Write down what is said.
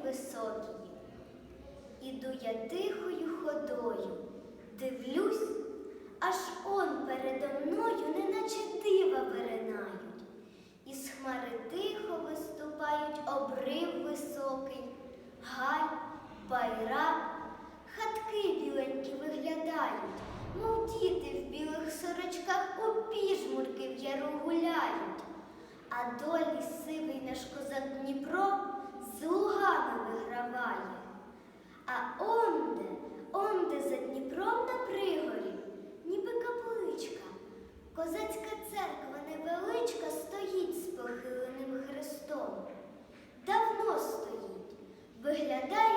гори високі. Іду я тихою ходою, дивлюсь, аж он передо мною, неначе дива виринають. Із хмари тихо виступають обрив високий, гай, байрак, хатки біленькі виглядають, мов діти в білих сорочках у піжмурки в яру гуляють. А козацька церква невеличка стоїть з похиленим хрестом. Давно стоїть, виглядає